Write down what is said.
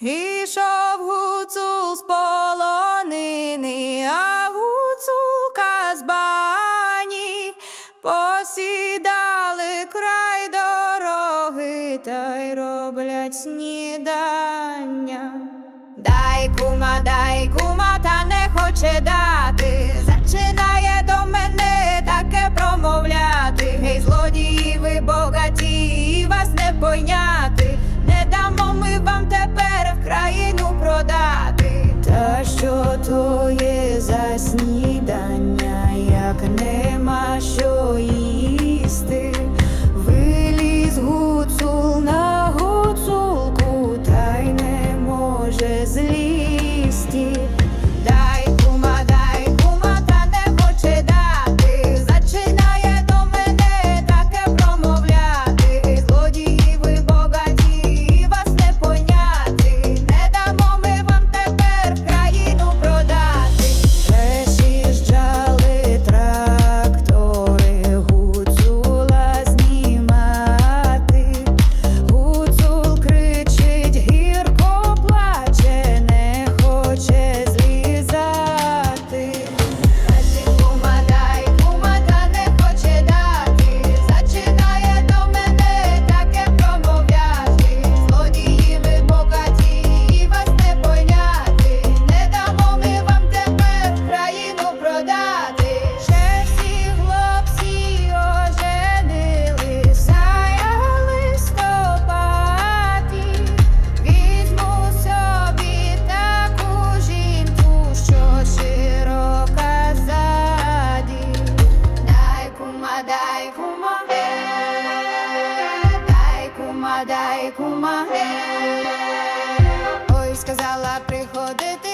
Ішов гуцул з полонини, а гуцулка з бані посідали край дороги та й роблять снідання. Дай кума, дай кума, та не хоче дати. Зачинає до мене таке промовляти. Гей, злодії, ви богаті, вас не пойняти. Снідання, як нема що їсти. Виліз гуцул на гуцулку, та й не може злізти. Гадай, кума, ой, сказала приходити.